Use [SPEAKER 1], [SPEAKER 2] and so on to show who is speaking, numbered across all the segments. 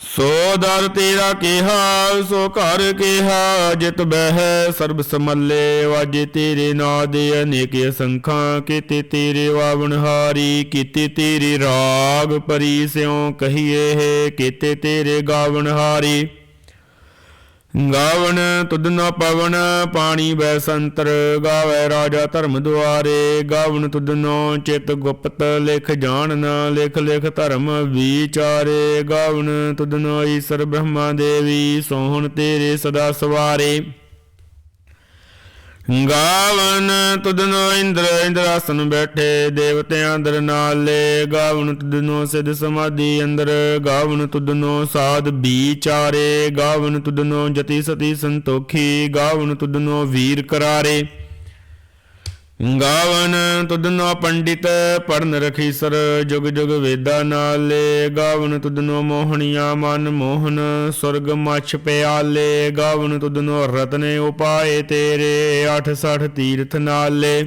[SPEAKER 1] ਸੋ ਦਰ ਤੇਰਾ ਕਿਹਾ, ਸੋ ਘਰ ਕਿਹਾ, ਜਿਤ ਬਹਿ ਸਰਬ ਸਮੱਲੇ, ਵਾਜੇ ਤੇਰੇ ਨਾਂ ਦੇ ਅਨੇਕ ਸੰਖਾਂ ਕੀਤੇ ਤੇਰੇ ਵਾਵਣਹਾਰੀ ਕੀਤੇ ਤੇਰੇ ਰਾਗ ਪਰੀ, ਸਿਉ ਕਹੀਏ ਹੈ, ਕੀਤੇ ਤੇਰੇ ਗਾਵਣਹਾਰੀ ਗਾਵਣ ਤੁਧ ਨ ਪਵਨ, ਪਾਣੀ ਬੈ ਸੰਤਰ, ਗਾਵੇ ਰਾਜਾ ਧਰਮ ਦੁਆਰੇ। ਗਾਵਣ ਤੁਧ ਨੋ ਚਿਤ ਗੁਪਤ, ਲਿਖ ਜਾਣਨ ਲਿਖ ਲਿਖ ਧਰਮ ਵਿਚਾਰੇ। ਗਾਵਣ ਤੁਧ ਨੋ ਈਸ਼ਰ ਬ੍ਰਹਮਾ ਦੇਵੀ, ਸੋਹਣ ਤੇਰੇ ਸਦਾ ਸਵਾਰੇ। ਗਾਵਨ ਤੁਧਨੋ ਇੰਦਰ ਇੰਦਰਾਸਨ ਬੈਠੇ ਦੇਵਤਿਆਂ ਅੰਦਰ ਨਾਲੇ ਗਾਵਨ ਤੁਧਨੋ ਸਿਧ ਸਮਾਧੀ ਅੰਦਰ, ਗਾਵਨ ਤੁਧਨੋ ਸਾਧ ਵਿਚਾਰੇ। ਗਾਵਨ ਤੁਧਨੋ ਜਤੀ ਸਤੀ ਸੰਤੋਖੀ, ਗਾਵਨ ਤੁਧਨੋ ਵੀਰ ਕਰਾਰੇ। ਗਾਵਨ ਤੁਧਨੋ ਪੰਡਿਤ ਪੜਨ ਰਖੀਸਰ, ਜੁਗ ਜੁਗ ਵੇਦਾ ਨਾਲੇ। ਗਾਵਨ ਤੁਧਨੋ ਮੋਹਣੀਆਂ, ਮਨ ਮੋਹਨ, ਸੁਰਗ ਮਛ ਪਿਆਲੇ। ਗਾਵਨ ਤੁਧਨੋ ਰਤਨੇ ਉਪਾਏ ਤੇਰੇ 68 ਤੀਰਥ ਨਾਲੇ।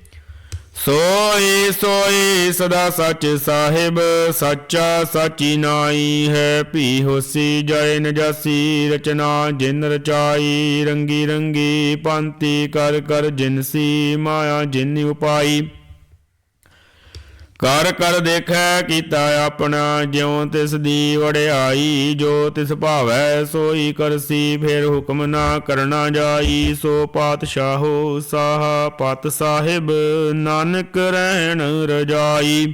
[SPEAKER 1] ਸੋਈ ਸੋਈ ਸਦਾ ਸੱਚ ਸਾਹਿਬ, ਸੱਚਾ ਸਾਚੀ ਨਾਈ ਹੈ। ਭੀ ਹੋਸੀ ਜੈ ਨਜਾਸੀ ਰਚਨਾ ਜਿਨ ਰਚਾਈ, ਰੰਗੀ ਰੰਗੀ ਪੰਤੀ ਕਰ ਕਰ ਜਿਨਸੀ ਮਾਇਆ ਜਿਨ ਉਪਾਈ। ਕਰ ਕਰ ਦੇਖੈ ਕੀਤਾ ਆਪਣਾ, ਜਿਉ ਤਿਸ ਦੀ ਵੜਿਆਈ ਜੋ ਤਿਸ ਭਾਵੈ ਸੋਈ ਕਰਸੀ, ਫਿਰ ਹੁਕਮ ਨਾ ਕਰਨਾ ਜਾਈ, ਸੋ ਪਾਤਸ਼ਾਹੋ ਸਾਹ ਪਤ ਸਾਹਿਬ, ਨਾਨਕ ਰਹਿਣ ਰਜਾਈ।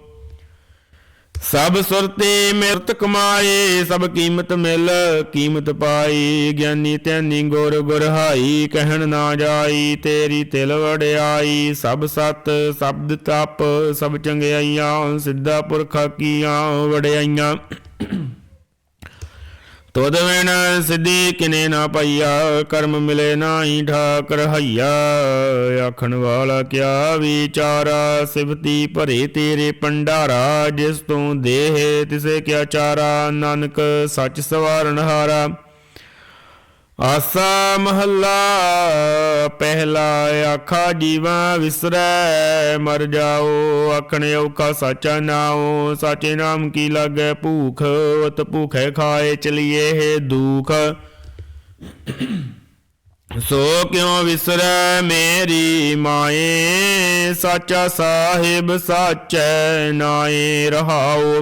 [SPEAKER 1] ਸਭ ਸੁਰਤੇ ਮਿਰਤ ਕਮਾਏ, ਸਭ ਕੀਮਤ ਮਿਲ ਕੀਮਤ ਪਾਈ। ਗਿਆਨੀ ਧਿਆਨੀ ਗੁਰ ਗੁਰਹਾਈ ਕਹਿਣ ਨਾ ਜਾਈ, ਤੇਰੀ ਤਿਲ ਵੜਿਆਈ ਸਭ ਸਤ ਸ਼ਬਦ ਤਪ, ਸਭ ਚੰਗਿਆਈਆਂ, ਸਿੱਧਾ ਪੁਰਖਾ ਕੀਆਂ ਵੜਿਆਈਆਂ ਤੁਧ ਵਿਣ ਸਿੱਧੀ ਕਿਨੇ ਨਾ ਪਈਆ, ਕਰਮ ਮਿਲੇ ਨਾਹੀ ਠਾਕ ਰਹਾਈਆ ਆਖਣ ਵਾਲਾ ਕਿਆ ਵਿਚਾਰਾ, ਸਿਫਤੀ ਭਰੇ ਤੇਰੇ ਪੰਡਾਰਾ ਜਿਸ ਤੋਂ ਦੇਹ ਤਿਸੇ ਕਿਆ ਚਾਰਾ। ਨਾਨਕ ਸੱਚ ਸਵਾਰਨ ਹਾਰਾ। ਆਸਾ ਮਹੱਲਾ ਪਹਿਲਾ ਆਖਾ ਜੀਵਾ ਵਿਸਰੈ ਮਰ ਜਾਓ ਆਖਣੇ ਔਖਾ ਸਾਚਾ ਨਾਉ ਸਾਚੇ ਨਾਮ ਕੀ ਲਾਗੈ ਭੂਖ ਉਤ ਭੂਖੈ ਖਾਏ ਚਲੀਏ ਹੈ ਦੁਖ ਸੋ ਕਿਉ ਵਿਸਰੈ ਮੇਰੀ ਮਾਏ ਸਾਚਾ ਸਾਹਿਬ ਸਾਚੈ ਨਾਏ ਰਹਾਓ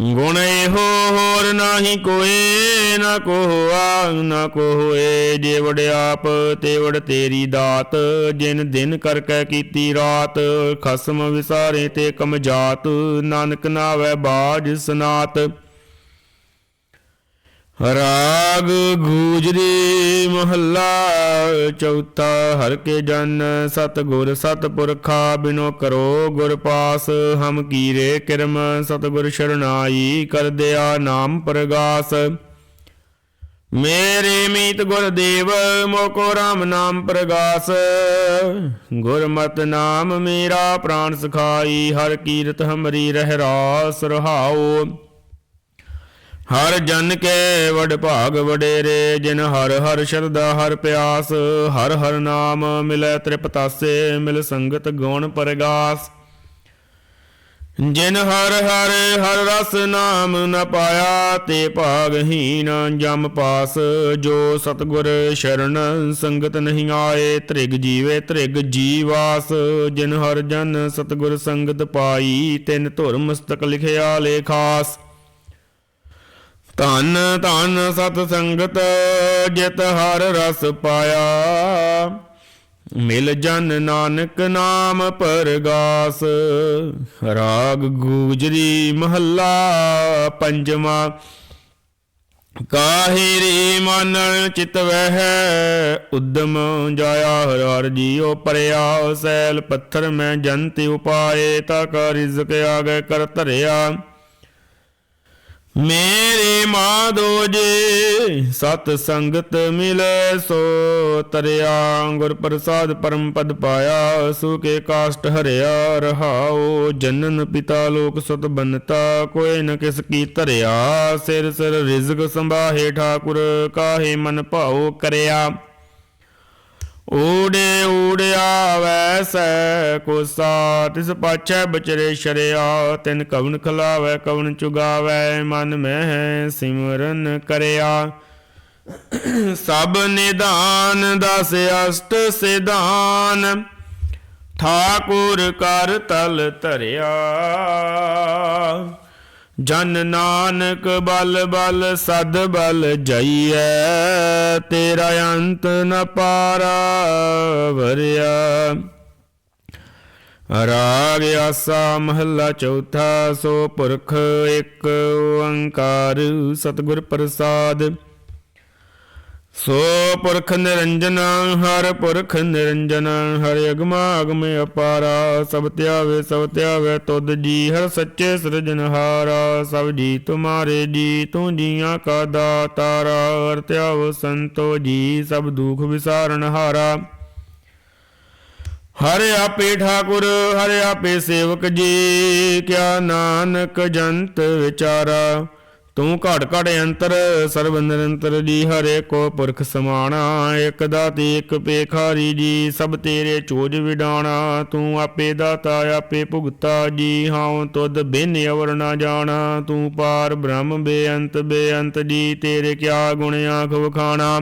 [SPEAKER 1] ਗੁਣ ਇਹੋ ਹੋਰ ਨਾਹੀ ਕੋਏ, ਨਾ ਕੋਆ ਨਾ ਕੋ ਹੋਏ ਆਪ ਤੇਵੜ ਤੇਰੀ ਦਾਤ। ਜਿਨ ਦਿਨ ਕਰ ਕੈ ਕੀਤੀ ਰਾਤ, ਖਸਮ ਵਿਸਾਰੇ ਤੇ ਕਮ ਜਾਤ। ਨਾਨਕ ਨਾਵੇ ਬਾਜ ਸਨਾਤ। ਰਾਗ ਗੂਜਰੀ ਮਹੱਲਾ ਚੌਥਾ, ਹਰ ਕੇ ਜਨ ਸਤ ਗੁਰ ਸਤ ਪੁਰਖਾ ਬਿਨੋ ਕਰੋ ਗੁਰ ਪਾਸ, ਹਮ ਕੀਰੇ ਕਿਰਮ ਸਤ ਗੁਰ ਸ਼ਰਨਾਈ ਕਰ ਦਿਆ ਨਾਮ ਪ੍ਰਗਾਸ। ਮੇਰੇ ਮੀਤ ਗੁਰਦੇਵ ਮੋਕੋ ਰਾਮ ਨਾਮ ਪ੍ਰਗਾਸ। ਗੁਰਮਤ ਨਾਮ ਮੇਰਾ ਪ੍ਰਾਨ ਸਖਾਈ, ਹਰ ਕੀਰਤ ਹਮਰੀ ਰਹਿ ਰਾਸ ਰਹਾਓ। ਹਰ ਜਨ ਕੇ ਵਡ ਭਾਗ ਵਡੇਰੇ, ਜਿਨ ਹਰ ਹਰ ਸ਼ਰਦਾ ਹਰ ਪਿਆਸ, ਹਰ ਹਰ ਨਾਮ ਮਿਲੈ ਤ੍ਰਿਪਤਾਸੇ, ਮਿਲ ਸੰਗਤ ਗੁਣ ਪਰਗਾਸ। ਜਿਨ ਹਰ ਹਰ ਹਰ ਰਸ ਨਾਮ ਨ ਪਾਇਆ, ਤੇ ਭਾਗਹੀਨ ਜਮ ਪਾਸ। ਜੋ ਸਤਗੁਰ ਸ਼ਰਨ ਸੰਗਤ ਨਹੀਂ ਆਏ, ਤ੍ਰਿਗ ਜੀਵੇ ਤ੍ਰਿਗ ਜੀਵਾਸ। ਜਿਨ ਹਰ ਜਨ ਸਤਗੁਰ ਸੰਗਤ ਪਾਈ, ਤਿਨ ਧੁਰ ਮਸਤਕ ਲਿਖਿਆ ਲੇਖਾਸ। ਧਨ ਧਨ ਸਤ ਸੰਗਤ, ਜਿਤ ਹਰ ਰਸ ਪਾਇਆ। ਮਿਲ ਜਨ ਨਾਨਕ ਨਾਮ ਪਰਗਾਸ, ਰਾਗ ਗੂਜਰੀ ਮਹੱਲਾ ਪੰਜਵਾ। ਕਾਹੇ ਰੇ ਮਨ ਚਿਤ ਵਹਿ, ਉਦਮ ਜਾਇਆ ਹਰ ਹਰ ਜੀਉ ਪਰਿਆ, ਸੈਲ ਪੱਥਰ ਮੈਂ ਜੰਤ ਉਪਾਏ ਤਾ ਕਾ ਰਿਜ਼ਕ ਆਗੇ ਕਰ ਧਰਿਆ। ਮੇਰੇ ਮਾਧੋ ਜੀ, ਸਤ ਸੰਗਤ ਮਿਲੇ ਸੋ ਤਰਿਆ, ਗੁਰ ਪ੍ਰਸਾਦ ਪਰਮ ਪਦ ਪਾਇਆ ਸੁਕੇ ਕਾਸ਼ਟ ਹਰਿਆ ਰਹਾਓ ਜਨਨ ਪਿਤਾ ਲੋਕ ਸਤ ਬਨਤਾ, ਕੋਈ ਨ ਕਿਸ ਕੀ ਧਰਿਆ, ਸਿਰ ਸਿਰ ਰਿਜ਼ਕ ਸੰਭਾਹੇ ਠਾਕੁਰ, ਕਾਹੇ ਮਨ ਭਾਉ ਕਰਿਆ। ਊੜੇ ਊੜਿਆ ਵੈਸੈ ਕੋਸਾ, ਤਿਸ ਪਾਛੈ ਬਚਰੇ ਸ਼ਰਿਆ, ਤਿਨ ਕਵਨ ਖਲਾਵੈ ਕਵਨ ਚੁਗਾਵੈ, ਮਨ ਮਹਿ ਸਿਮਰਨ ਕਰਿਆ। ਸਭ ਨਿਦਾਨ ਦਸ ਅਸ਼ਟ ਸਿਧਾਨ, ਠਾਕੁਰ ਕਰ ਤਲ ਧਰਿਆ। ਜਨ ਨਾਨਕ ਬਲ ਬਲ ਸਦ ਬਲ ਜਈਐ, ਤੇਰਾ ਅੰਤ ਨ ਪਾਰਾ ਵਰਿਆ। ਰਾਗ ਆਸਾ ਮਹੱਲਾ ਚੌਥਾ, ਸੋ ਪੁਰਖ ਇੱਕ ਓੰਕਾਰ ਸਤਿਗੁਰ ਪ੍ਰਸਾਦ। ਸੋ ਪੁਰਖ ਨਿਰੰਜਨ, ਹਰ ਪੁਰਖ ਨਿਰੰਜਨ, ਹਰ ਅਗਮਾ ਅਗਮ ਅਪਾਰਾ, ਸਭ ਧਿਆਵੇ ਸਭ ਧਿਆਵੇ ਤੁਧ ਜੀ, ਹਰ ਸੱਚੇ ਸਿਰਜਨਹਾਰਾ ਸਭ ਜੀ ਤੁਮਾਰੇ ਜੀ, ਤੂੰ ਜੀਆਂ ਕਾ ਦਾਤਾਰਾ, ਹਰ ਧਿਆਵ ਸੰਤੋ ਜੀ, ਸਭ ਦੁਖ ਵਿਸਾਰਨ ਹਾਰਾ। ਹਰ ਆਪੇ ਠਾਕੁਰ, ਹਰ ਆਪੇ ਸੇਵਕ ਜੀ, ਕਿਆ ਨਾਨਕ ਜੰਤ ਵਿਚਾਰਾ। ਤੂੰ ਘੜ ਘੜ ਅੰਤਰ ਸਰਬ ਨਿਰੰਤਰ ਜੀ, ਹਰੇ ਕੋ ਪੁਰਖ ਸਮਾਣਾ, ਇਕ ਦਾਤੀ, ਇਕ ਪੇਖਾਰੀ ਜੀ, ਸਭ ਤੇਰੇ ਚੋਜ ਵਿਡਾਣਾ, ਤੂੰ ਆਪੇ ਦਾਤਾ, ਆਪੇ ਭੁਗਤਾ ਜੀ ਹਾਂ ਤੁਧ ਬਿਨ ਅਵਰ ਨਾ ਜਾਣਾ, ਤੂੰ ਪਾਰ ਬ੍ਰਹਮ ਬੇਅੰਤ ਬੇਅੰਤ ਜੀ, ਤੇਰੇ ਕਿਆ ਗੁਣ ਆਖ ਵਖਾਣਾ।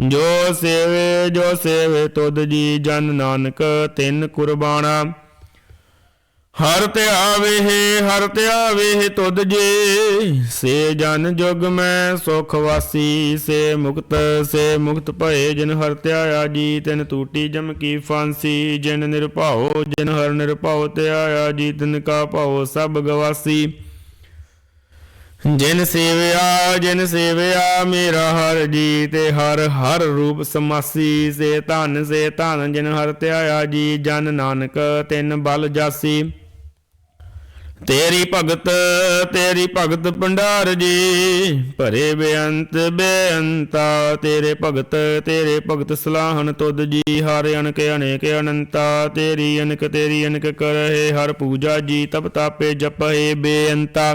[SPEAKER 1] ਜੋ ਸੇਵੇ ਜੋ ਸੇਵੇ ਤੁਧ ਜੀ, ਜਨ ਨਾਨਕ, ਤਿੰਨ ਕੁਰਬਾਨਾ ਹਰ ਧਿਆਵੇ ਹਰ ਧਿਆਵੇ ਤੁਧ ਜੇ। ਸੇ ਜਨ ਜੁਗ ਮੈਂ ਸੁਖ ਵਾਸੀ, ਸੇ ਮੁਕਤ ਸੇ ਮੁਕਤ ਭਏ ਜਿਨ ਹਰ ਧਿਆਇਆ ਜੀ, ਤਿਨ ਟੂਟੀ ਜਮ ਕੀ ਫਾਂਸੀ। ਜਿਨ ਨਿਰਭਉ, ਜਿਨ ਹਰ ਨਿਰਭਉ ਧਿਆਇਆ ਜੀ, ਤਿਨ ਕਾ ਭਉ ਸਭ ਗਵਾਸੀ। ਜਿਨ ਸੇਵਿਆ ਜਿਨ ਸੇਵਿਆ ਮੇਰਾ ਹਰ ਜੀ, ਤੇ ਹਰ ਹਰ ਰੂਪ ਸਮਾਸੀ। ਸੇ ਧਨ ਸੇ ਧਨ ਜਿਨ ਹਰ ਧਿਆਇਆ ਜੀ, ਜਨ ਨਾਨਕ ਤਿਨ ਬਲ ਜਾਸੀ। ਤੇਰੀ ਭਗਤ ਤੇਰੀ ਭਗਤ ਭੰਡਾਰ ਜੀ, ਭਰੇ ਬੇਅੰਤ, ਬੇਅੰਤਾ। ਤੇਰੇ ਭਗਤ ਤੇਰੇ ਭਗਤ ਸਲਾਹਨ ਤੁਧ ਜੀ, ਹਰ ਅਨਕ ਅਨੇਕ ਅਨੰਤਾ। ਤੇਰੀ ਅਨਕ ਤੇਰੀ ਅਨਕ ਕਰਹਿ, ਹਰ ਪੂਜਾ ਜੀ, ਤਪ ਤਾਪੇ ਜਪਹਿ ਬੇਅੰਤਾ।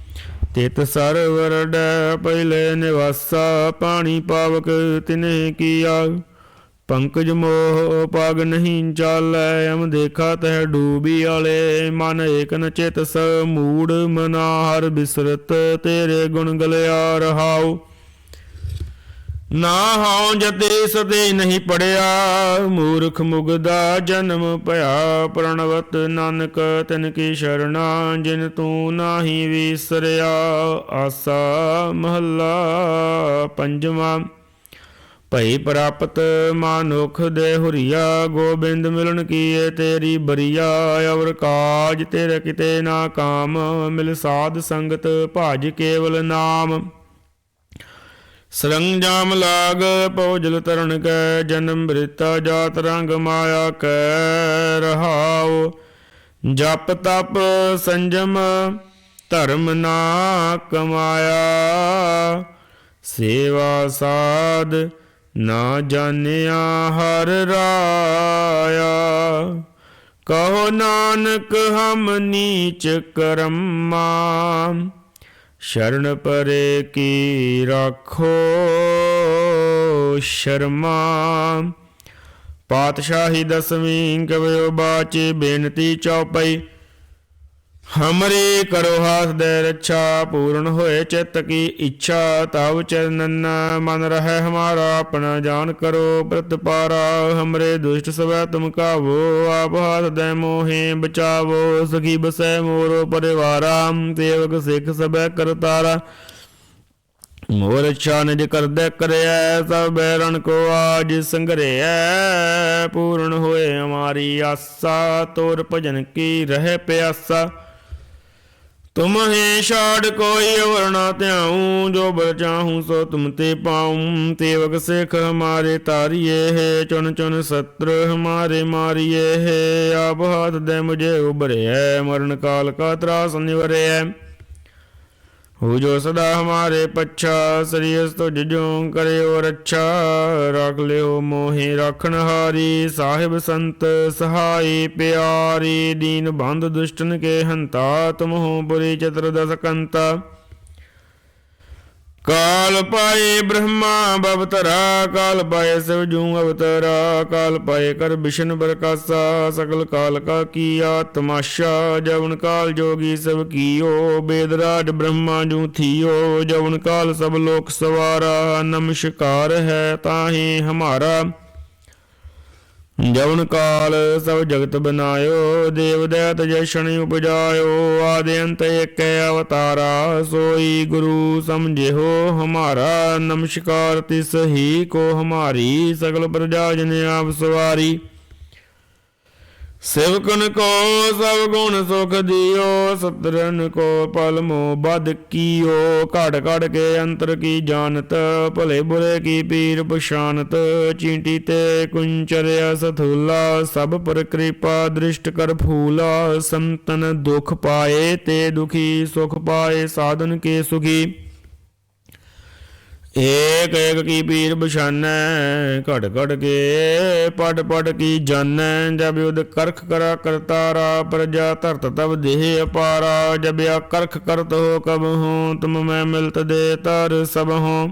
[SPEAKER 1] ਤਿਤ ਸਰਵਰ ਡੈ ਪਹਿਲੇ ਨਿਵਾਸਾ, ਪਾਣੀ ਪਾਵਕ ਤਿਨੇ ਕੀਆ। ਪੰਕਜ ਮੋਹ ਪਾਗ ਨਹੀਂ ਚਾਲੈ, ਅਮ ਦੇਖਾ ਤਹਿ ਡੂਬੀ ਵਾਲੇ ਮਨ ਏਕ ਨ ਚਿਤ ਸ ਮੂੜ ਮਨਾ ਹਰ ਬਿਸਰਤ ਤੇਰੇ ਗੁਣ ਗਲਿਆ ਰਹਾਉ। ਨਾ ਹਉ ਜਤੇ ਸਦੇ ਨਹੀਂ ਪੜਿਆ, ਮੂਰਖ ਮੁਗਦਾ ਜਨਮ ਭਇਆ। ਪ੍ਰਣਵਤ ਨਾਨਕ, ਤਿਨ ਕੀ ਸ਼ਰਣਾ, ਜਿਨ ਤੂੰ ਨਾਹੀ ਵਿਸਰਿਆ। ਆਸਾ ਮਹੱਲਾ ਪੰਜਵਾਂ। ਭਈ ਪ੍ਰਾਪਤ ਮਾਨੁਖ ਦੇ ਹੁਰੀਆ, ਗੋਬਿੰਦ ਮਿਲਣ ਕੀਏ ਤੇਰੀ ਬਰੀਆ। ਅਵਰ ਕਾਜ ਤੇਰੇ ਕਿਤੇ ਨਾ ਕਾਮ, ਮਿਲ ਸਾਧ ਸੰਗਤ ਭਾਜ ਕੇਵਲ ਨਾਮ। ਸਰੰਜਾਮ ਲਾਗ ਪਉਜਲ ਤਰਨ ਕੈ, ਜਨਮ ਬ੍ਰਿਤਾ ਜਾਤ ਰੰਗ ਮਾਇਆ ਕੈ, ਰਹਾਉ। ਜਪ ਤਪ ਸੰਜਮ, ਧਰਮ ਨਾ ਕਮਾਇਆ। ਸੇਵਾ ਸਾਧ ਨਾ ਜਾਣਿਆ ਹਰ ਰਾਇਆ। ਕਹੋ ਨਾਨਕ ਹਮ ਨੀਚ ਕਰਮਾ ਸ਼ਰਨ ਪਰੇ ਕੀ ਰਾਖੋ ਸ਼ਰਮਾ। ਪਾਤਸ਼ਾਹੀ ਦਸਵੀਂ ਕਵਿਓ ਬਾਚੇ ਬੇਨਤੀ ਚੌਪਈ। ਹਮਰੀ ਕਰੋ ਹਾਸ ਦੇ ਰੱਛਾ, ਪੂਰਨ ਹੋਏ ਚਿੱਤ ਕੀ ਇੱਛਾ, ਤਵ ਚਰਨਨ ਮਨ ਰਹਿ ਹਮਾਰਾ, ਆਪਣਾ ਜਾਨ ਕਰੋ ਪ੍ਰਤਪਾਰਾ ਹਮਰੇ ਦੁਸ਼ਟ ਸਵੈ ਤੁਮ ਕਾਵੋ, ਆਪ ਹਾਥ ਦੇ ਮੋਹੇ ਬਚਾਵੋ, ਸਖੀ ਬਸੈ ਮੋਰੋ ਪਰਿਵਾਰਾ ਤੇਵਕ ਸਿੱਖ ਸਭੈ ਕਰਤਾਰਾ ਮੋਰ ਅੱਛਾ ਨਿਜ ਕਰਦੈ ਕਰਿਐ, ਸਭ ਬੈਰਣ ਕੋ ਆਜ ਸੰਗਰਿਐ, ਪੂਰਨ ਹੋਏ ਹਮਾਰੀ ਆਸਾ, ਤੋਰ ਭਜਨ ਕੀ ਰਹਿ ਪਿਆਸਾ। ਤੁਮ ਛਾੜ ਕੋਈ ਅਵਰ ਨਾ ਧਿਆਉ, ਜੋ ਬਲ ਚਾਹੂੰ ਸੋ ਤੁਮ ਤੇ ਪਾਉ। ਤੇਵਕ ਸਿਖ ਹਮਾਰੇ ਤਾਰੀਏ ਹੈ ਚੁਨ ਚੁਨ ਸਤਰ ਹਮਾਰੇ ਮਾਰੀਏ ਹੈ। ਆਪ ਹੱਥ ਦੇ ਮੁਝੇ ਉਬਰਿਐ ਮਰਨ ਕਾਲ ਕਾ ਤਰਾਸ ਨਿਵਰਿਐ ਹੋ ਜੋ ਸਦਾ ਹਮਾਰੇ ਪੱਛਾ ਸਰੀਸ ਤੁਝ ਜੋ ਕਰਿਓ ਰੱਛਾ। ਰੱਖ ਲਿਓ ਮੋਹਿ, ਰੱਖਣ ਹਾਰੀ, ਸਾਹਿਬ ਸੰਤ ਸਹਾਈ ਪਿਆਰੀ। ਦੀਨ ਬੰਦ ਦੁਸ਼ਟਨ ਕੇ ਹੰਤਾ ਤੁਮ ਹੋ ਬੁਰੀ ਚਤਰ ਦਸ ਕੰਤਾ। ਕਾਲ ਪਾਏ ਬ੍ਰਹਮਾ ਬਵਤਰਾ ਕਾਲ ਪਾਏ ਸਿਵ ਜੂ ਅਵਤਰਾ, ਕਾਲ ਪਾਏ ਕਰ ਬਿਸ਼ਨ ਬਰਕਾਸਾ ਸਕਲ ਕਾਲ ਕਾ ਕੀਆ ਤਮਾਸ਼ਾ ਜਵਨ ਕਾਲ ਜੋਗੀ ਸਭ ਕੀਓ, ਬੇਦਰਾਜ ਬ੍ਰਹਮਾ ਜੂ ਥੀਓ, ਜਵਨ ਕਾਲ ਸਭ ਲੋਕ ਸਵਾਰਾ ਨਮਸਕਾਰ ਹੈ ਤਾਹੀ ਹਮਾਰਾ। ਜਵਨ ਕਾਲ ਸਭ ਜਗਤ ਬਨਾਇਓ, ਦੇਵ ਦਇਤ ਜਸ਼ਨ ਉਪਜਾਇਓ, ਆਦਿ ਅੰਤ ਏਕ ਅਵਤਾਰਾ, ਸੋਈ ਗੁਰੂ ਸਮਝਿਓ ਹਮਾਰਾ, ਨਮਸਕਾਰ ਤਿਸ ਹੀ ਕੋ ਹਮਾਰੀ, ਸਗਲ ਪ੍ਰਜਾ ਜਨ ਆਪ ਸਵਾਰੀ। ਸਿਵਕਨ ਕੋ ਸਭ ਗੁਣ ਸੁਖ ਦਿਓ ਸਤਰਨ ਕੋ ਪਲ ਮੋ ਬਦ ਕੀਓ। ਘੜ ਘੜ ਕੇ ਅੰਤਰ ਕੀ ਜਾਣਤ, ਭਲੇ ਬੁਰੇ ਕੀ ਪੀਰ ਪਛਾਨਤ ਚੀਂਟੀ ਤੇ ਕੁੰਚਰਿਆ ਸਥੂਲਾ ਸਭ ਪਰ ਕਿਰਪਾ ਦ੍ਰਿਸ਼ਟ ਕਰ ਫੂਲਾ। ਸੰਤਨ ਦੁਖ ਪਾਏ ਤੇ ਦੁਖੀ ਸੁਖ ਪਾਏ, ਸਾਧਨ ਕੇ ਸੁਖੀ। ਏਕ ਏਕ ਕੀ ਪੀਰ ਬਛਾਨੈ, ਘੜ ਘੜ ਕੇ ਪੜ ਪੜ ਕੀ ਜਾਣੈ, ਜਬ ਉਦ ਕਰਖ ਕਰਾ ਕਰਤਾਰਾ, ਪ੍ਰਜਾ ਧਰਤ ਤਬ ਦੇਹ ਅਪਾਰਾ, ਜਬ ਆ ਕਰਖ ਕਰਤ ਹੋ ਕਬ ਹੂੰ, ਤੁਮ ਮੈਂ ਮਿਲਤ ਦੇ ਤਰ ਸਭ ਹੂੰ।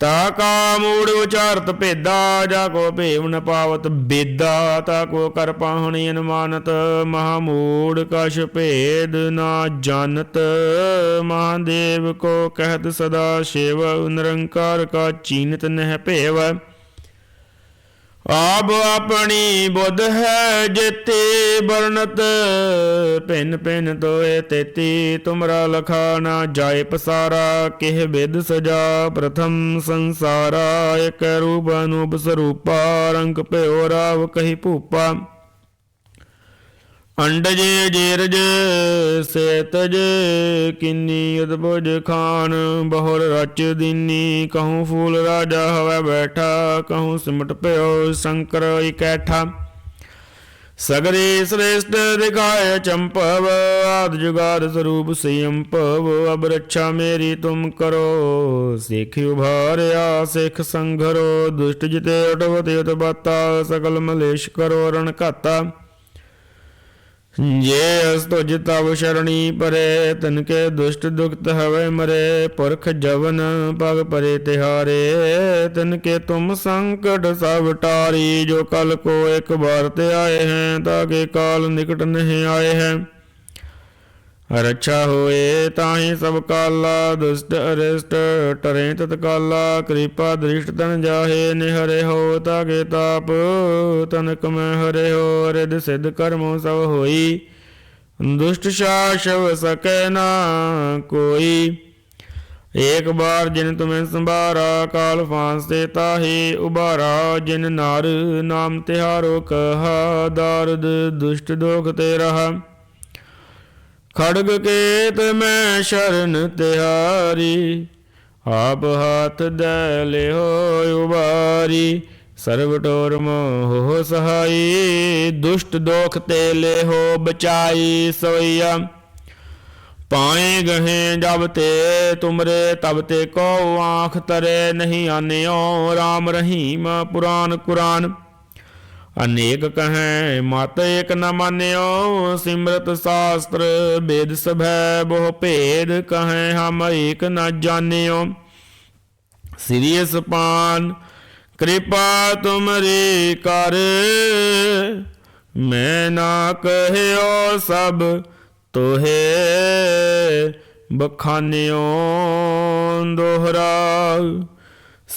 [SPEAKER 1] ਤਾ ਕਾ ਮੂੜ ਉਚਾਰਤ ਭੇਦਾ, ਜਾ ਕੋ ਭੇਵ ਨ ਪਾਵਤ ਬੇਦਾ, ਤਾ ਕੋ ਕਰ ਪਾਹਣੀ ਅਨਮਾਨਤ ਮਹਾ ਮੂੜ ਕਛ ਭੇਦ ਨਾ ਜਾਣਤ ਮਹਾਦੇਵ ਕੋ ਕਹਿਤ ਸਦਾ ਸ਼ਿਵ, ਨਿਰੰਕਾਰ ਕਾ ਚੀਨਤ ਨਹਿ ਭੇਵ। ਆਪ ਆਪਣੀ ਬੁੱਧ ਹੈ ਜੇਤੇ ਬਰਨਤ ਪਿੰਨ ਪਿੰਨ ਤੋਏ ਤੇਤੀ, ਤੁਮਰਾ ਲਖਾ ਨਾ ਜਾਏ ਪਸਾਰਾ, ਕਿਹ ਵਿਦ ਸਜਾ ਪ੍ਰਥਮ ਸੰਸਾਰਾ, ਇਕ ਰੂਪ ਅਨੂਪ ਸਰੂਪਾ, ਰੰਗ ਭਇਓ ਰਾਵ ਕਹੀ ਭੂਪਾ। ਅੰਡਜ ਜੀਰਜ, ਸੇਤਜ, ਕਿੰਨੀ ਅਦਭੁਜ ਖਾਨ, ਬਹੁਰ ਰਚ ਦੀਨੀ, ਕਹੂੰ ਫੂਲ ਰਾਜਾ ਹਵੈ ਬੈਠਾ, ਕਹੂੰ ਸਿਮਟ ਪਿਓ ਸ਼ੰਕਰ ਇਕੈਠਾ। ਸਗਰੇ ਸ੍ਰੇਸ਼ਟ ਦਿਖਾਇ ਚੰਪਵ, ਆਦ ਜੁਗਾਦ ਸਰੂਪ ਸੰਪਵ ਅਬ ਰੱਛਾ ਮੇਰੀ ਤੁਮ ਕਰੋ, ਸਿੱਖ ਉਭਾਰਿਆ, ਸਿੱਖ ਸੰਘਰੋ, ਦੁਸ਼ਟ ਜਿਤੇ ਅਟਵਤ ਉਤਬਤਾ ਸਕਲ ਮਲੇਸ਼ ਕਰੋ ਰਣ ਘਾਤਾ। ਜੇ ਅਸ ਤੁਜ ਤਵ ਸ਼ਰਣੀ ਪਰੇ ਤਨ ਕੇ ਦੁਸ਼ਟ ਦੁਖਤ ਹਵੇ ਮਰੇ, ਪੁਰਖ ਜਵਨ ਪਗ ਪਰੇ ਤਿਹਾਰੇ ਤਨ ਕੇ ਤੁਮ ਸੰਕਟ ਸਭ ਟਾਰੀ, ਜੋ ਕਲ ਕੋ ਇੱਕ ਵਾਰ ਤੇ ਆਏ ਹੈ ਤਾਕੇ ਕਾਲ ਨਿਕਟ ਨਹੀਂ ਆਏ ਹੈ। ਰੱਛਾ ਹੋਏ ਤਾਹੀ ਸਭ ਕਾਲਾ, ਦੁਸ਼ਟ ਅਰਿਸ਼ਟ, ਟਰੇ ਤਤ ਕਾਲਾ, ਕਿਰਪਾ ਦ੍ਰਿਸ਼ਟ ਤਨ ਜਾਹੇ, ਨਿਹਰੇ ਹੋ ਤਾਗੇ ਤਾਪ, ਤਨਕ ਮੈਂ ਹਰੇ ਹੋ ਰਿਦ ਸਿਧ ਕਰਮੋ ਸਭ ਹੋਈ। ਦੁਸ਼ਟ ਸ਼ਾਸ਼ਵ ਸਕੈ ਨਾ ਕੋਈ। ਏਕ ਬਾਰ ਜਿਨ ਤੁਮੇ ਸੰਭਾਰਾ, ਕਾਲ ਤੇ ਤਾਹੀ ਉਬਾਰਾ ਜਿਨ ਨਾਰ ਨਾਮ ਤਿਹਾਰੋ ਕਹਾ, ਦਾਰਦ ਦੁਸ਼ਟ ਦੋਖ ਤੇ ਰਹਾ। ਖੜਗ ਕੇਤ ਮੈਂ ਸ਼ਰਨ ਤਿਹਾਰੀ, ਆਪ ਹਾਥ ਦੇ ਲਿਓ ਉਬਾਰੀ। ਸਰਬ ਟੋਰ ਮੋਹ ਸਹਾਈ, ਦੁਸ਼ਟ ਦੋਖ ਤੇ ਲਿਹੋ ਬਚਾਈ ਸੋਈਆ ਪਾਏ ਗਹੇ ਜਬ ਤੇ ਤੁਮਰੇ, ਤਬ ਤੇ ਕੋ ਆਂਖ ਤਰੇ, ਨਹੀਂ ਆਨਿਓ RAM ਰਹੀਮ ਪੁਰਾਨ ਕੁਰਾਨ। ਅਨੇਕ ਕਹੈ, ਮਤ ਏਕ ਨ ਮਾਨਿਓ, ਸਿਮਰਤ ਸਾਸਤਰ, ਬੇਦ ਸਭੈ ਬਹੁ ਭੇਦ ਕਹੈ, ਹਮ ਏਕ ਨ ਜਾਣਿਓ। ਸ੍ਰੀ ਸਪਾਨ ਕਿਰਪਾ ਤੁਮਰੀ ਕਰ। ਮੈਂ ਨਾ ਕਹਿਓ ਸਭ ਤੋਹੇ, ਬਖਾਨਿਓ ਦੋਹਰਾ।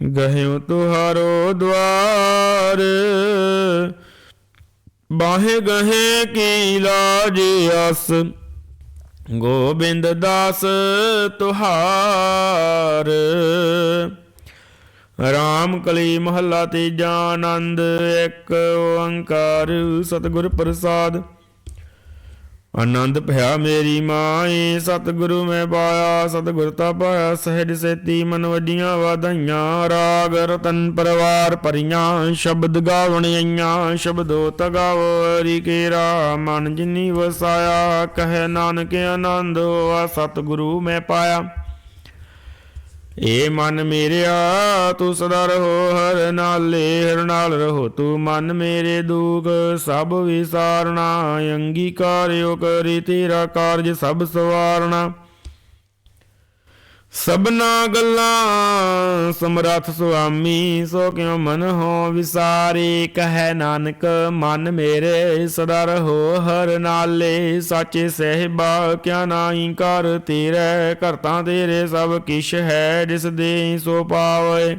[SPEAKER 1] ਗਹਿਓ ਤੁਹਾਰੋ ਦੁਆਰ ਬਾਹੇ ਗਹੇ ਕੀ ਲਾਜ ਆਸ ਗੋਬਿੰਦ ਦਾਸ ਤੁਹਾਰ। ਰਾਮ ਕਲੀ ਮਹੱਲਾ ਤੀਜਾ ਆਨੰਦ, ਇੱਕ ਓੰਕਾਰ ਸਤਿਗੁਰ ਪ੍ਰਸਾਦ। ਆਨੰਦ ਭਇਆ ਮੇਰੀ ਮਾਈ ਸਤਿਗੁਰੂ ਮੈਂ ਪਾਇਆ, ਸਤਿਗੁਰ ਤਾ ਪਾਇਆ, ਸਹਿਜ ਸੇਤੀ ਮਨ ਵੱਡੀਆਂ ਵਾਧਾਈਆਂ, ਰਾਗ ਰਤਨ ਪਰਵਾਰ ਪਰੀਆਂ ਸ਼ਬਦ ਗਾਵਣ ਆਈਆਂ, ਸ਼ਬਦੋ ਤਗਾਵੋ ਕੇਰਾ, ਮਨ ਜਿਨੀ ਵਸਾਇਆ, ਕਹੇ ਨਾਨਕ ਆਨੰਦ ਹੋਆ, ਸਤਿਗੁਰੂ ਮੈਂ ਪਾਇਆ। ਏ ਮਨ ਮੇਰਿਆ, ਤੂੰ ਸਦਾ ਰਹੋ, ਹਰ ਨਾਲੇ ਹਰ ਨਾਲ ਰਹੋ। ਤੂੰ ਮਨ ਮੇਰੇ ਦੁਖ, ਸਭ ਵਿਸਾਰਣਾ ਅੰਗੀਕਾਰਿਓ ਕਰੀ ਤੇਰਾ ਕਾਰਜ ਸਭ ਸਵਾਰਣਾ ਸਭਨਾ ਗੱਲਾਂ ਸਮਰੱਥ ਸੁਆਮੀ, ਸੋ ਕਿਉ ਮਨ ਹੋ ਵਿਸਾਰੇ? ਕਹੈ ਨਾਨਕ, ਮਨ ਮੇਰੇ ਸਦਾ ਰਹੋ ਹਰ ਨਾਲੇ। ਸਾਚੇ ਸਹਿਬਾ, ਕਿਆ ਨਾਹੀ ਕਰ ਤੇਰੇ? ਕਰਤਾ ਤੇਰੇ ਸਭ ਕਿਛ ਹੈ, ਜਿਸ ਦੇ ਸੋ ਪਾਵੇ।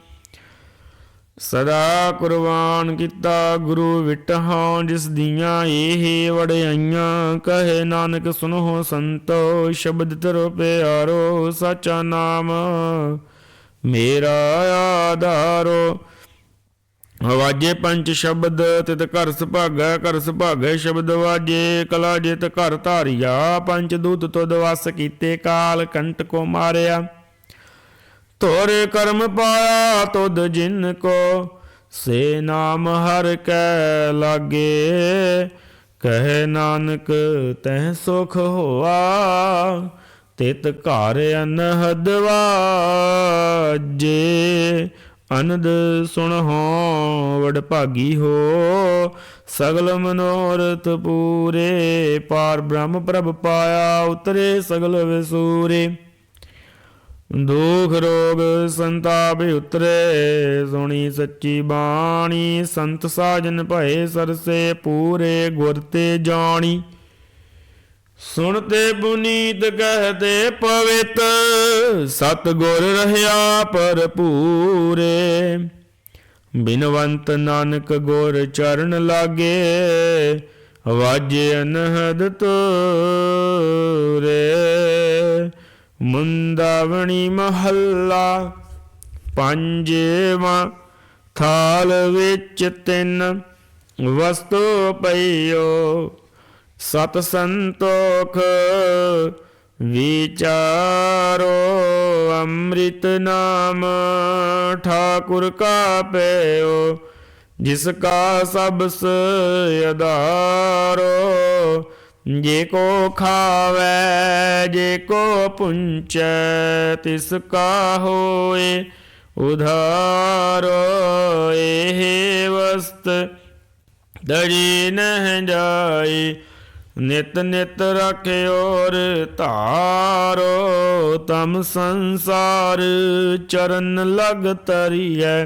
[SPEAKER 1] ਸਦਾ ਕੁਰਬਾਨ ਕੀਤਾ ਗੁਰੂ ਵਿਟਹਾਂ ਜਿਸ ਦੀਆਂ ਇਹ ਵਡਿਆਈਆਂ, ਕਹੇ ਨਾਨਕ ਸੁਨੋ ਸੰਤੋ, ਸ਼ਬਦ ਤਰੋ ਪਿਆਰੋ, ਸਾਚਾ ਨਾਮ ਮੇਰਾ ਆਧਾਰੋ। ਵਾਜੇ ਪੰਜ ਸ਼ਬਦ, ਤਿਤ ਘਰ ਸੁਭਾਗੈ ਘਰ ਸੁਭਾਗੈ ਸ਼ਬਦ ਵਾਜੇ, ਕਲਾ ਜਿਤ ਘਰ ਧਾਰਿਆ ਪੰਜ ਦੂਤ ਤੁਧ ਵਸ ਕੀਤੇ ਕਾਲ, ਕੰਟ ਕੋ ਮਾਰਿਆ। ਤੋਰੇ ਕਰਮ ਪਾਇਆ ਤੁਧ ਜਿਨ ਕੋ। ਸੇ ਨਾਮ ਹਰ ਕੈ ਲਾਗੇ, ਕਹੇ ਨਾਨਕ ਤਹਿ ਸੁਖ ਹੋਆ। ਤਿਤ ਘਰ ਅਨਹਦ ਵਾਜੇ, ਅਨੰਦ ਸੁਣ ਹੋ ਵਡ ਭਾਗੀ ਹੋ। ਸਗਲ ਮਨੋਰਥ ਪੂਰੇ, ਪਾਰ ਬ੍ਰਹਮ ਪ੍ਰਭ ਪਾਇਆ ਉਤਰੇ ਸਗਲ ਵਿਸੂਰੇ। ਦੁਖ ਰੋਗ ਸੰਤਾਪ ਉਤਰੇ, ਸੁਣੀ ਸੱਚੀ ਬਾਣੀ, ਸੰਤ ਸਾਜਨ ਭਏ ਸਰਸੇ ਪੂਰੇ ਗੁਰ ਤੇ ਜਾਣੀ। ਸੁਣਤੇ ਪੁਨੀਤ ਕਹਤੇ ਪਵਿੱਤ ਸਤ ਗੁਰ ਰਹਿਆ ਭਰਪੂਰੇ। ਬਿਨਵੰਤ ਨਾਨਕ ਗੁਰ ਚਰਨ ਲਾਗੇ, ਵਾਜੇ ਅਨਹਦ ਤੋਰੇ। ਮੁੰਦਾਵਣੀ ਮਹੱਲਾ ਪੰਜਵਾਂ, ਥਾਲ ਵਿੱਚ ਤਿੰਨ ਵਸਤੂ ਪਈਓ, ਸਤ ਸੰਤੋਖ ਵਿਚਾਰੋ, ਅੰਮ੍ਰਿਤ ਨਾਮ ਠਾਕੁਰ ਕਾ ਪਇਓ ਜਿਸ ਕਾ ਸਬਸ ਅਧਾਰੋ ਜੇ ਕੋ ਖਾਵੇ, ਜੇ ਕੋ ਪੁੰਚੈ, ਤਿਸ ਕਾ ਹੋਏ, ਉਧਾਰੋ ਇਹ ਵਸਤ, ਦੜੀ ਨਹਿ ਜਾਏ, ਨਿਤ ਨਿਤ ਰਖਿਓਰ ਧਾਰੋ, ਤਮ ਸੰਸਾਰ ਚਰਨ ਲਗ ਤਰੀਐ।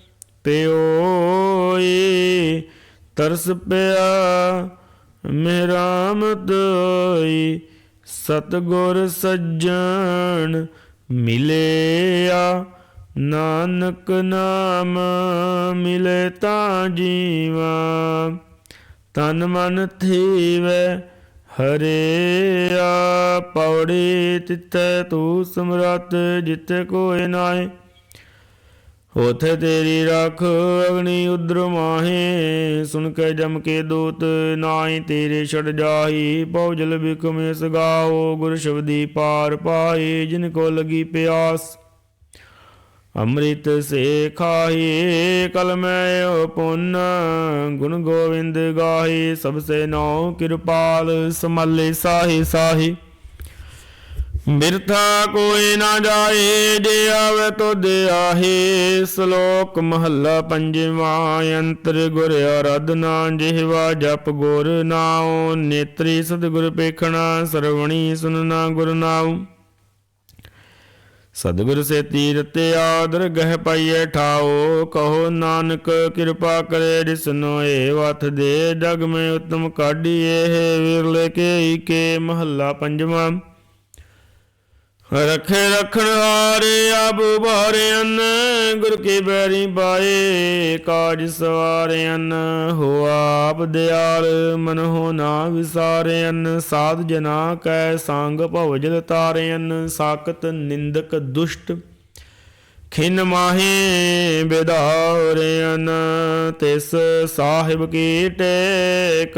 [SPEAKER 1] ਪਿਓਈ ਤਰਸ ਪਿਆ ਮੇਰਾ ਮਦੋਈ ਸਤਗੁਰ ਸੱਜਣ ਮਿਲਿਆ, ਨਾਨਕ ਨਾਮ ਮਿਲੇ ਤਾਂ ਜੀਵਾ। ਤਨ ਮਨ ਥੀਵੇ ਹਰਿਆ ਪੌੜੀ ਤਿਤੈ ਤੂ ਸਮਰਤ ਜਿਤੇ ਕੋਇ ਨਾਏ ਹੋਥੇ ਤੇਰੀ ਰਖ ਅਗਨੀ ਉਦਰ ਮਾਹੇ, ਸੁਣ ਕੇ ਜਮ ਕੇ ਦੂਤ ਨਾਹੀ, ਤੇਰੇ ਛੜ ਜਾਹੀ ਪਉਜਲ ਬਿਕਮੇ ਸਗਾਓ ਗੁਰ ਸ਼ਬਦੀ ਪਾਰ ਪਾਏ ਜਿਨ ਕੋ ਲਗੀ ਪਿਆਸ। ਅੰਮ੍ਰਿਤ ਸੇ ਖਾਹੀ, ਕਲ ਮੈਂ ਓ ਪੁੰਨ ਗੁਣ ਗੋਵਿੰਦ ਗਾਹੀ, ਸਭ ਸੇ ਨੋ ਕਿਰਪਾਲ, ਸਮਲੇ ਸਾਹੀ ਸਾਹੀ। ਬਿਰਥਾ ਕੋਈ ਨਾ ਜਾਏ, ਜੇ ਆਵੇ ਤੋ ਦੇ ਆਹੇ। ਸ਼ਲੋਕ ਮਹੱਲਾ ਪੰਜਵਾਂ, ਅੰਤਰ ਗੁਰ ਆਰਾਧਨਾ ਜਿਹਵਾ ਜਪ ਗੁਰ ਨਾਉ। ਨੇਤਰੀ ਸਤਿਗੁਰ ਪੇਖਣਾ, ਸਰਵਣੀ ਸੁਨਣਾ ਗੁਰ ਨਾਉ। ਸਤਿਗੁਰ ਸੇ ਤੀਰਤ ਆਦਰ ਗਹਿ ਪਾਈਏ ਠਾਓ ਕਹੋ ਨਾਨਕ ਕਿਰਪਾ ਕਰੇ ਜਿਸਨੋ ਏ ਵਥ ਦੇ ਜਗ ਮੈਂ ਉਤਮ ਕਾਢੀਏ ਵਿਰਲੇ ਕੇ ਕੇ ਮਹੱਲਾ ਪੰਜਵਾਂ। ਰਖੇ ਰਖਣ ਹਾਰੇ ਆਬੂ ਬਾਰਿਆਨ ਗੁਰ ਕੀ ਬੈਰੀ ਬਾਏ, ਕਾਜ ਸਵਾਰਿਆਨ ਹੋ ਆਪ ਦਿਆਲ, ਮਨ ਹੋ ਨਾ ਵਿਸਾਰਿਆਨ ਸਾਧ ਜਨਾ ਕੈ ਸੰਗ ਭਵਜਲ ਤਾਰਿਆਨ ਸਾਕਤ ਨਿੰਦਕ ਦੁਸ਼ਟ ਖਿਨ ਮਾਹੇ ਬਿਦਾਰਿਆਨ ਤਿਸ ਸਾਹਿਬ ਕੀ ਟੇਕ